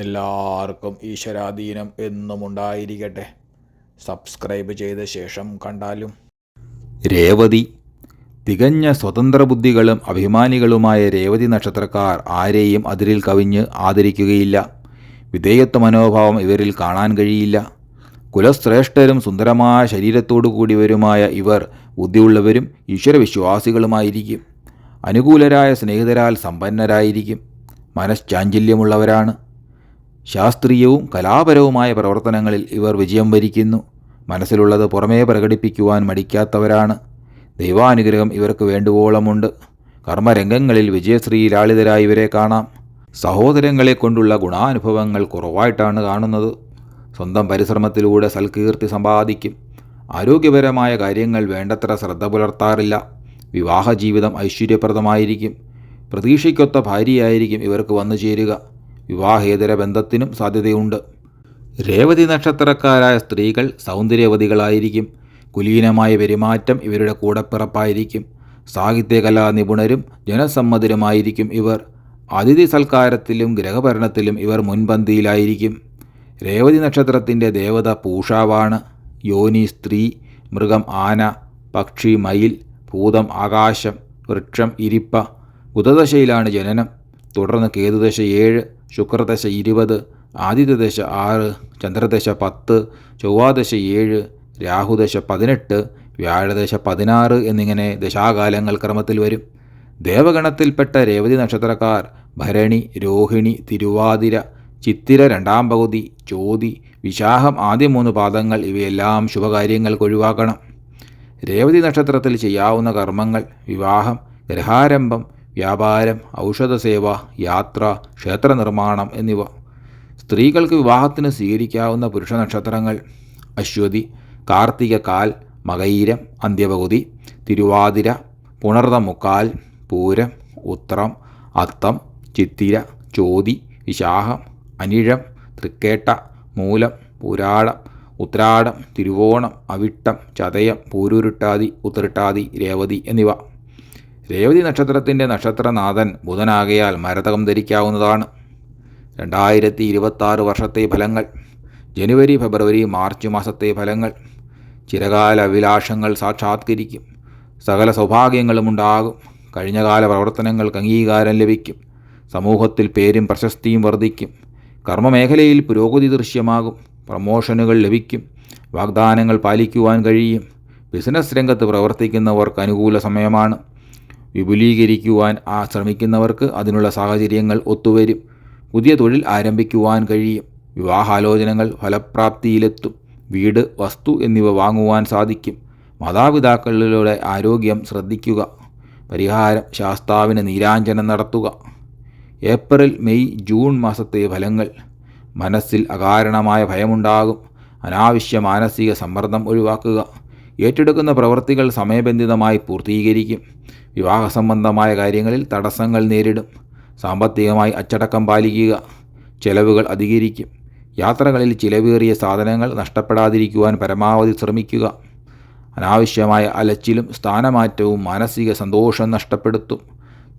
എല്ലാവർക്കും ഈശ്വരാധീനം എന്നും ഉണ്ടായിരിക്കട്ടെ. സബ്സ്ക്രൈബ് ചെയ്ത ശേഷം കണ്ടാലും. രേവതി തികഞ്ഞ സ്വതന്ത്ര ബുദ്ധികളും അഭിമാനികളുമായ രേവതി നക്ഷത്രക്കാർ ആരെയും അതിരിൽ കവിഞ്ഞ് ആദരിക്കുകയില്ല. വിധേയത്വ മനോഭാവം ഇവരിൽ കാണാൻ കഴിയില്ല. കുലശ്രേഷ്ഠരും സുന്ദരമായ ശരീരത്തോടു കൂടിയവരുമായ ഇവർ ബുദ്ധിയുള്ളവരും ഈശ്വരവിശ്വാസികളുമായിരിക്കും. അനുകൂലരായ സ്നേഹിതരാൽ സമ്പന്നരായിരിക്കും. മനഃചാഞ്ചല്യമുള്ളവരാണ് ശാസ്ത്രീയവും കലാപരവുമായ പ്രവർത്തനങ്ങളിൽ ഇവർ വിജയം വരിക്കുന്നു. മനസ്സിലുള്ളത് പുറമേ പ്രകടിപ്പിക്കുവാൻ മടിക്കാത്തവരാണ്. ദൈവാനുഗ്രഹം ഇവർക്ക് വേണ്ടുവോളമുണ്ട്. കർമ്മരംഗങ്ങളിൽ വിജയശ്രീ ലാളിതരായി ഇവരെ കാണാം. സഹോദരങ്ങളെ കൊണ്ടുള്ള ഗുണാനുഭവങ്ങൾ കുറവായിട്ടാണ് കാണുന്നത്. സ്വന്തം പരിശ്രമത്തിലൂടെ സൽകീർത്തി സമ്പാദിക്കും. ആരോഗ്യപരമായ കാര്യങ്ങൾ വേണ്ടത്ര ശ്രദ്ധ പുലർത്താറില്ല. വിവാഹ ജീവിതം ഐശ്വര്യപ്രദമായിരിക്കും. പ്രതീക്ഷയ്ക്കൊത്ത ഭാര്യയായിരിക്കും ഇവർക്ക് വന്നു ചേരുക. വിവാഹേതര ബന്ധത്തിനും സാധ്യതയുണ്ട്. രേവതി നക്ഷത്രക്കാരായ സ്ത്രീകൾ സൗന്ദര്യവതികളായിരിക്കും. കുലീനമായ പെരുമാറ്റം ഇവരുടെ കൂടപ്പിറപ്പായിരിക്കും. സാഹിത്യകലാ നിപുണരും ജനസമ്മതരുമായിരിക്കും ഇവർ. അതിഥി സൽക്കാരത്തിലും ഗ്രഹഭരണത്തിലും ഇവർ മുൻപന്തിയിലായിരിക്കും. രേവതി നക്ഷത്രത്തിന്റെ ദേവത പൂഷാവാണ്. യോനി സ്ത്രീ മൃഗം ആന പക്ഷി മയിൽ ഭൂതം ആകാശം വൃക്ഷം ഇരിപ്പ ബുധദശയിലാണ് ജനനം. തുടർന്ന് കേതുദശ ഏഴ് ശുക്രദശ ഇരുപത് ആദിത്യദശ ആറ് ചന്ദ്രദശ പത്ത് ചൊവ്വാദശ ഏഴ് രാഹുദശ പതിനെട്ട് വ്യാഴദശ പതിനാറ് എന്നിങ്ങനെ ദശാകാലങ്ങൾ ക്രമത്തിൽ വരും. ദേവഗണത്തിൽപ്പെട്ട രേവതി നക്ഷത്രക്കാർ ഭരണി രോഹിണി തിരുവാതിര ചിത്തിര രണ്ടാം പകുതി ചോതി വിശാഖം ആദ്യ മൂന്ന് പാദങ്ങൾ ഇവയെല്ലാം ശുഭകാര്യങ്ങൾക്ക് ഒഴിവാക്കണം. രേവതി നക്ഷത്രത്തിൽ ചെയ്യാവുന്ന കർമ്മങ്ങൾ വിവാഹം ഗ്രഹാരംഭം വ്യാപാരം ഔഷധസേവ യാത്ര ക്ഷേത്രനിർമ്മാണം എന്നിവ. സ്ത്രീകൾക്ക് വിവാഹത്തിന് സ്വീകരിക്കാവുന്ന പുരുഷ നക്ഷത്രങ്ങൾ അശ്വതി കാർത്തിക കാൽ മകയിരം അന്ത്യപകുതി തിരുവാതിര പുണർതമുക്കാൽ പൂരം ഉത്രം അത്തം ചിത്തിര ചോതി വിശാഖം അനിഴം തൃക്കേട്ട മൂലം പുരാടം ഉത്രാടം തിരുവോണം അവിട്ടം ചതയം പൂരുരുട്ടാതി ഉത്രട്ടാതി രേവതി എന്നിവ. രേവതി നക്ഷത്രത്തിന്റെ നക്ഷത്രനാഥൻ ബുധനാകയാൽ മരതകം ധരിക്കാവുന്നതാണ്. രണ്ടായിരത്തി ഇരുപത്താറ് വർഷത്തെ ഫലങ്ങൾ ജനുവരി ഫെബ്രുവരി മാർച്ച് മാസത്തെ ഫലങ്ങൾ ചിരകാല അഭിലാഷങ്ങൾ സാക്ഷാത്കരിക്കും. സകല സൗഭാഗ്യങ്ങളും ഉണ്ടാകും. കഴിഞ്ഞകാല പ്രവർത്തനങ്ങൾക്ക് അംഗീകാരം ലഭിക്കും. സമൂഹത്തിൽ പേരും പ്രശസ്തിയും വർദ്ധിക്കും. കർമ്മമേഖലയിൽ പുരോഗതി ദൃശ്യമാകും. പ്രമോഷനുകൾ ലഭിക്കും. വാഗ്ദാനങ്ങൾ പാലിക്കുവാൻ കഴിയും. ബിസിനസ് രംഗത്ത് പ്രവർത്തിക്കുന്നവർക്ക് അനുകൂല സമയമാണ്. വിപുലീകരിക്കുവാൻ ആ ശ്രമിക്കുന്നവർക്ക് അതിനുള്ള സാഹചര്യങ്ങൾ ഒത്തുവരും. പുതിയ തൊഴിൽ ആരംഭിക്കുവാൻ കഴിയും. വിവാഹാലോചനകൾ ഫലപ്രാപ്തിയിലെത്തും. വീട് വസ്തു എന്നിവ വാങ്ങുവാൻ സാധിക്കും. മാതാപിതാക്കളിലൂടെ ആരോഗ്യം ശ്രദ്ധിക്കുക. പരിഹാരം ശാസ്താവിന് നീരാഞ്ജനം നടത്തുക. ഏപ്രിൽ മെയ് ജൂൺ മാസത്തെ ഫലങ്ങൾ. മനസ്സിൽ അകാരണമായ ഭയമുണ്ടാകും. അനാവശ്യ മാനസിക സമ്മർദ്ദം ഒഴിവാക്കുക. ഏറ്റെടുക്കുന്ന പ്രവൃത്തികൾ സമയബന്ധിതമായി പൂർത്തീകരിക്കും. വിവാഹ സംബന്ധമായ കാര്യങ്ങളിൽ തടസ്സങ്ങൾ നേരിടും. സാമ്പത്തികമായി അച്ചടക്കം പാലിക്കുക. ചെലവുകൾ അധികരിക്കും. യാത്രകളിൽ ചിലവേറിയ സാധനങ്ങൾ നഷ്ടപ്പെടാതിരിക്കുവാൻ പരമാവധി ശ്രമിക്കുക. അനാവശ്യമായ അലച്ചിലും സ്ഥാനമാറ്റവും മാനസിക സന്തോഷം നഷ്ടപ്പെടുത്തും.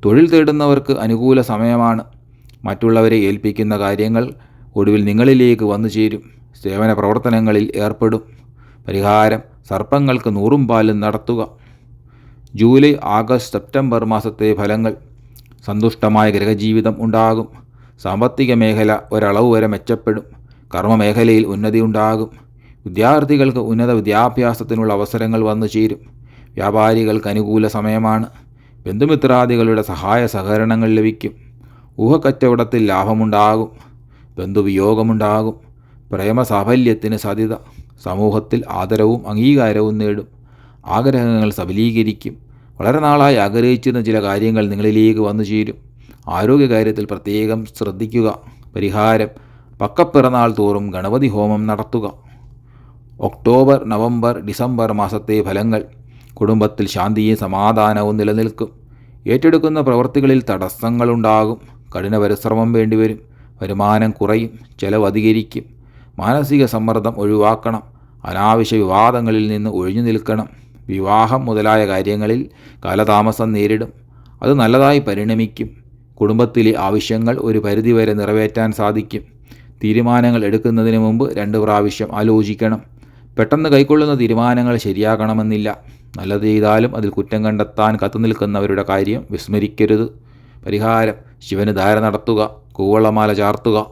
തൊഴിൽ തേടുന്നവർക്ക് അനുകൂല സമയമാണ്. മറ്റുള്ളവരെ ഏൽപ്പിക്കുന്ന കാര്യങ്ങൾ ഒടുവിൽ നിങ്ങളിലേക്ക് വന്നു ചേരും സേവന പ്രവർത്തനങ്ങളിൽ ഏർപ്പെടും. പരിഹാരം സർപ്പങ്ങൾക്ക് നൂറും പാലും നടത്തുക. ജൂലൈ ആഗസ്റ്റ് സെപ്റ്റംബർ മാസത്തെ ഫലങ്ങൾ. സന്തുഷ്ടമായ ഗ്രഹജീവിതം ഉണ്ടാകും. സാമ്പത്തിക മേഖല ഒരളവ് വരെ മെച്ചപ്പെടും. കർമ്മമേഖലയിൽ ഉന്നതി ഉണ്ടാകും. വിദ്യാർത്ഥികൾക്ക് ഉന്നത വിദ്യാഭ്യാസത്തിനുള്ള അവസരങ്ങൾ വന്നു ചേരും. വ്യാപാരികൾക്ക് അനുകൂല സമയമാണ്. ബന്ധുമിത്രാദികളുടെ സഹായ സഹകരണങ്ങൾ ലഭിക്കും. ഊഹക്കച്ചവടത്തിൽ ലാഭമുണ്ടാകും. ബന്ധുവിയോഗമുണ്ടാകും. പ്രേമസാഫല്യത്തിന് സാധ്യത. സമൂഹത്തിൽ ആദരവും അംഗീകാരവും നേടും. ആഗ്രഹങ്ങൾ സബലീകരിക്കും. വളരെ നാളായി ആഗ്രഹിച്ചിരുന്ന ചില കാര്യങ്ങൾ നിങ്ങളിലേക്ക് വന്നു ചേരും. ആരോഗ്യകാര്യത്തിൽ പ്രത്യേകം ശ്രദ്ധിക്കുക. പരിഹാരം പക്കപ്പിറന്നാൾ തോറും ഗണപതി ഹോമം നടത്തുക. ഒക്ടോബർ നവംബർ ഡിസംബർ മാസത്തെ ഫലങ്ങൾ കുടുംബത്തിൽ ശാന്തിയും സമാധാനവും നിലനിൽക്കും. ഏറ്റെടുക്കുന്ന പ്രവൃത്തികളിൽ തടസ്സങ്ങളുണ്ടാകും. കഠിന പരിശ്രമം വേണ്ടിവരും. വരുമാനം കുറയും. ചെലവ് അധികരിക്കും. മാനസിക സമ്മർദ്ദം ഒഴിവാക്കണം. അനാവശ്യ വിവാദങ്ങളിൽ നിന്ന് ഒഴിഞ്ഞു നിൽക്കണം. വിവാഹം മുതലായ കാര്യങ്ങളിൽ കാലതാമസം നേരിടും. അത് നല്ലതായി പരിണമിക്കും. കുടുംബത്തിലെ ആവശ്യങ്ങൾ ഒരു പരിധിവരെ നിറവേറ്റാൻ സാധിക്കും. തീരുമാനങ്ങൾ എടുക്കുന്നതിന് മുമ്പ് രണ്ട് പ്രാവശ്യം ആലോചിക്കണം. പെട്ടെന്ന് കൈക്കൊള്ളുന്ന തീരുമാനങ്ങൾ ശരിയാകണമെന്നില്ല. നല്ലത് ചെയ്താലും അതിൽ കുറ്റം കണ്ടെത്താൻ കത്തുനിൽക്കുന്നവരുടെ കാര്യം വിസ്മരിക്കരുത്. പരിഹാരം ശിവന് ധാര നടത്തുക കൂവളമാല ചാർത്തുക.